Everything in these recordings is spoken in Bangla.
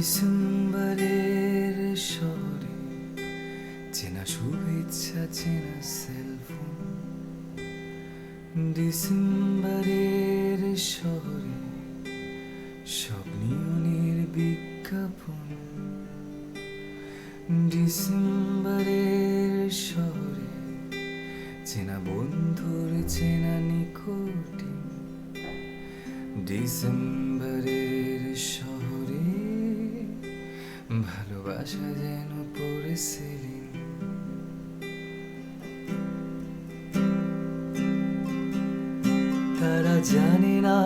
ডিসেম্বরের শহরে চেনা শুভেচ্ছা, চেনা সেলফোন। ডিসেম্বরের শহরে সব বিজ্ঞাপন। ডিসেম্বরের শহরে চেনা বন্ধুর, চেনা নিকটিন ডিসেম্বরের ভালোবাসা যেন পড়েছিলেন তারা জানে না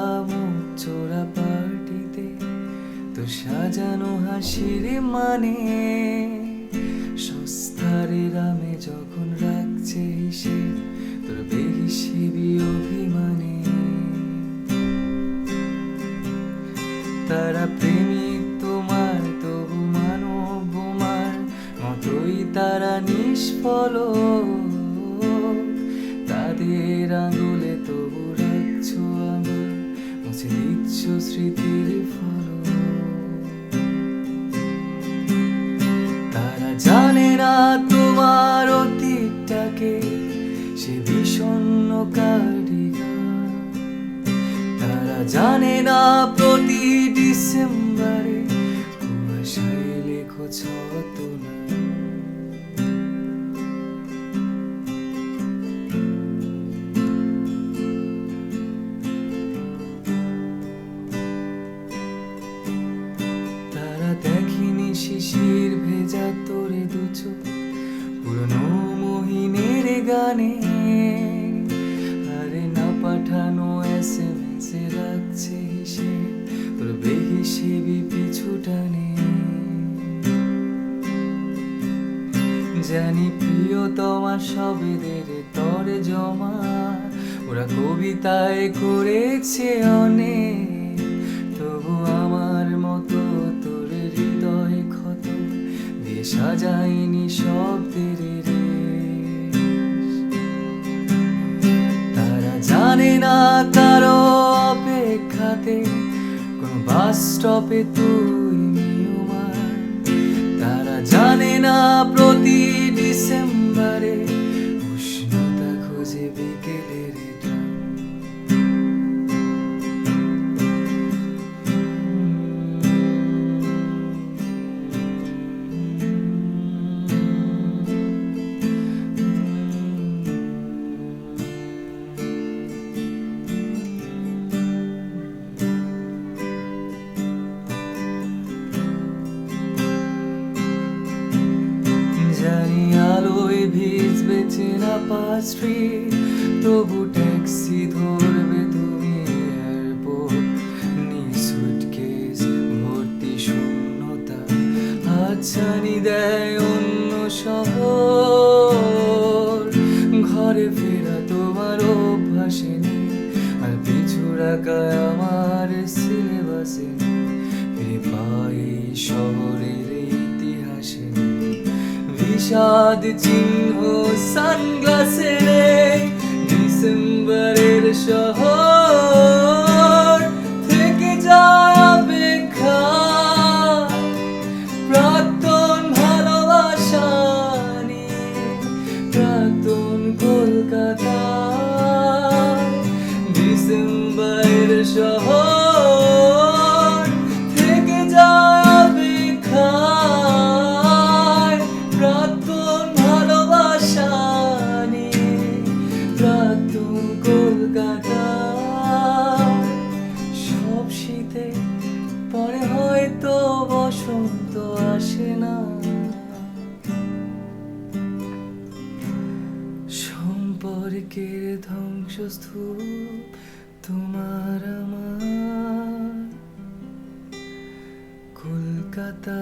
চোরা পার্টিতে তো সাজানো হাসির মানে সস্তারে রামে যখন রাখছে সে তোর বেহিসেবি অভিমানে নিষ্ফল তাদের আঙুলে তবু রাখছো আঙুল মুছে দিচ্ছ স্মৃতির ফল তারা জানে না তোমার অতীতটাকে, সে বিষণ্ণ কার্ডিগান তারা জানে না প্রতি ডিসেম্বরে কুয়াশায় লেখো ছত না গানে আরে না পাঠানো এস রাখছে সে তোর বেহিসেবি পিছু টানে জানি প্রিয় তোমার সবেদের তরে জমা, ওরা কবিতায় করেছে অনেক তবু আমার মতো তোর হৃদয় ক্ষত, দিয়ে সাজাইনি শব্দের রেশ। তারা জানে না কারও অপেক্ষাতে কোনো বাস স্টপে তুই তারা জানে না প্রতি ডিসেম্বরে জানি আলোয় ভিজবে চেনা পাস্ট্রি তবু ট্যাক্সি ধরবে তুমি এয়ারপোর্ট সুটকেস ভর্তি শূন্যতা, হাতছানি দেয় অন্য শহর। ঘরে ফেরা তোমার অভ্যাসে নেই, আর পিছু রাখা আমার সিলেবাসে পাই শহরের ইতিহাসে বিষাদ চিহ্ন সানগ্লাসে ডিসেম্বরের শহর। স্বর্গের ধ্বংসস্থু তোমার আমার। কলকাতা